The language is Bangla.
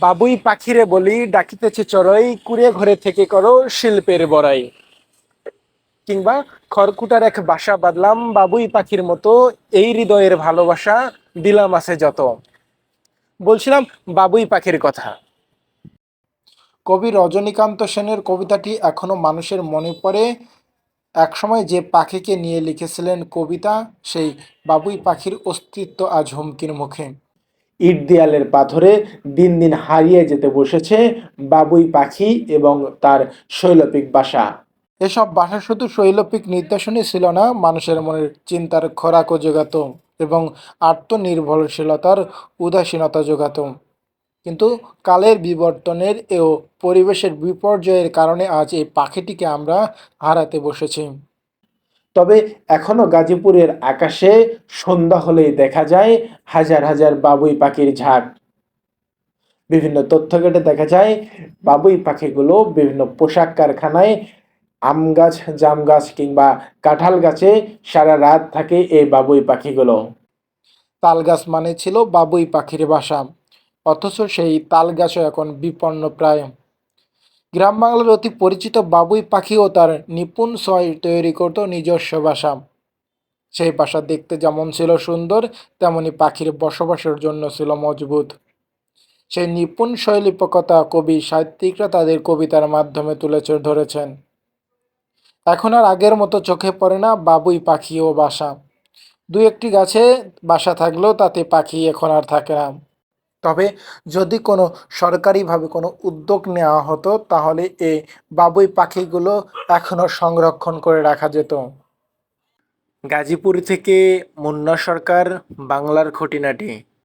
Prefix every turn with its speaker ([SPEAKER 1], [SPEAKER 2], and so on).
[SPEAKER 1] বাবুই পাখিরে বলি, ডাকিতেছে চড়ই, কুড়ে ঘরে থেকে করো শিল্পের বড়াই। কিংবা খড়কুটার এক বাসা বাঁধলাম, বাবুই পাখির মতো এই হৃদয়ের ভালোবাসা দিলাম আছে যত। বলছিলাম বাবুই পাখির কথা। কবি রজনীকান্ত সেনের কবিতাটি এখনও মানুষের মনে পড়ে। একসময় যে পাখিকে নিয়ে লিখেছিলেন কবিতা, সেই বাবুই পাখির অস্তিত্ব আজ হুমকির মুখে। ইট দেয়ালের পাথরে দিন দিন হারিয়ে যেতে বসেছে বাবুই পাখি এবং তার শৈলপিক বাসা। এসব বাসা শুধু শৈলপিক নির্দেশনই ছিল না, মানুষের মনের চিন্তার খোরাকও যোগাত এবং আত্মনির্ভরশীলতার উদাসীনতা যোগাত কিন্তু কালের বিবর্তনের ও পরিবেশের বিপর্যয়ের কারণে আজ এই পাখিটিকে আমরা হারাতে বসেছি। তবে এখনও গাজীপুরের আকাশে সন্ধ্যা হলেই দেখা যায় হাজার হাজার বাবুই পাখির ঝাঁক বিভিন্ন তথ্য ঘেটে দেখা যায় বাবুই পাখিগুলো বিভিন্ন পোশাক কারখানায় আম গাছ, জাম গাছ কিংবা কাঁঠাল গাছে সারা রাত থাকে এই বাবুই পাখিগুলো। তাল গাছ মানে ছিল বাবুই পাখির বাসা। অথচ সেই তাল গাছও এখন বিপন্ন প্রায় গ্রাম বাংলার অতি পরিচিত বাবুই পাখিও তার নিপুণ ছয় তৈরি করত নিজস্ব বাসা সেই বাসা দেখতে যেমন ছিল সুন্দর, তেমনি পাখির বসবাসের জন্য ছিল মজবুত। সেই নিপুণ শৈলীপকতা কবি সাহিত্যিকরা তাদের কবিতার মাধ্যমে তুলে ধরেছেন। এখন আর আগের মতো চোখে পড়ে না বাবুই পাখি ও বাসা। দু একটি গাছে বাসা থাকলেও তাতে পাখি এখন আর থাকে না। তবে যদি কোনো সরকারিভাবে কোনো উদ্যোগ নেওয়া হতো, তাহলে এই বাবুই পাখিগুলো এখনও সংরক্ষণ করে রাখা যেত। গাজীপুর থেকে মুন্না সরকার, বাংলার খুঁটিনাটি।